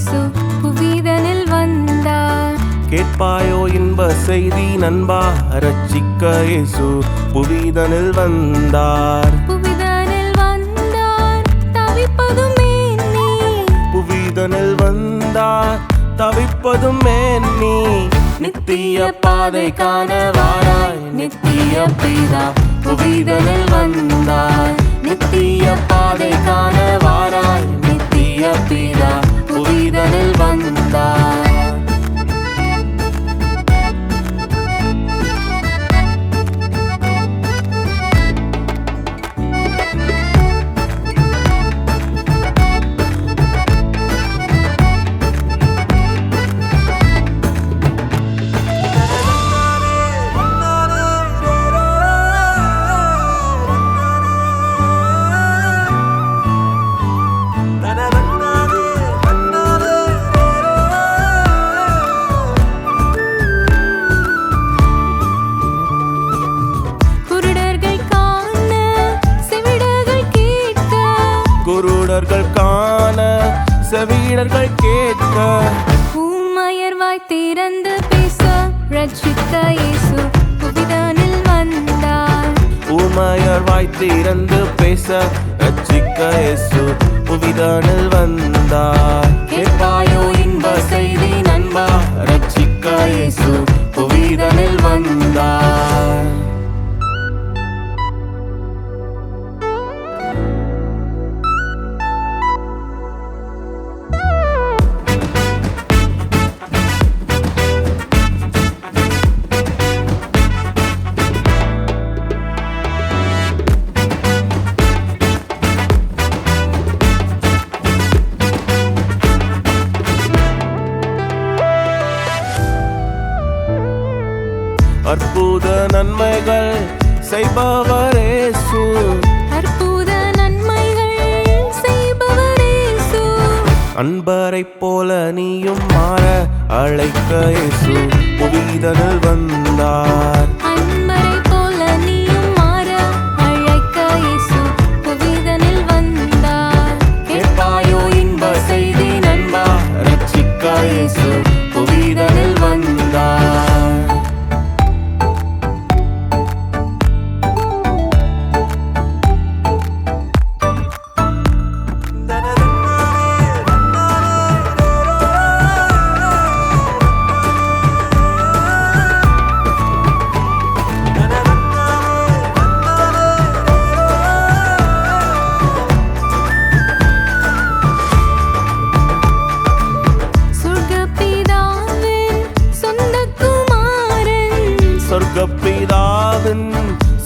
இயேசு புவிதனில் வந்தார். கேட்பாயோ இன்ப செய்தி நண்பா ரட்சிக்க இயேசு புவிதனில் வந்தார். புவிதனில் வந்தார் தவிப்பதும் நீ புவிதனில் வந்தார் தவிப்பதும் நீ நித்திய பாதை காண நித்திய பிதா புவிதனில் வந்தார். செவிடர்கள் கேட்க. ஊமையர் வாய் திறந்து பேச ரட்சிக்க இயேசு புவிதனில் வந்தார். ஊமையர் வாய் திறந்து பேச ரட்சிக்க இயேசு புவிதனில் வந்தார். கேட்பாயோ இன்ப அற்புத நன்மைகள் செய்பவரேசு அற்புத நன்மைகள் செய்பவர் இயேசு அன்பரைப் போல நீயும் மாற அழைக்க இயேசு. புவிதனில் வந்தார்.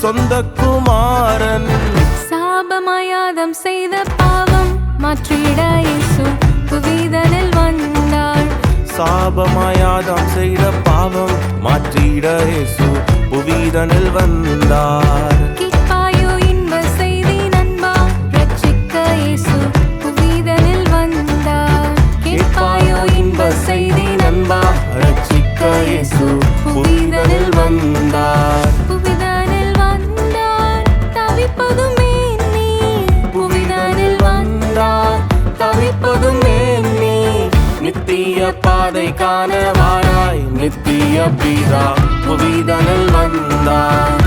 சொந்த குமாரன். சாபமாயாதம் செய்த பாவம் மாற்றிட இயேசு புவிதனில் வந்தார் சாபமாயாதம் செய்த பாவம் மாற்றிட இயேசு புவிதனில் வந்தார். நித்திய பாதை காண வாராய் நித்திய பீதா புவிதனில் வந்தார்.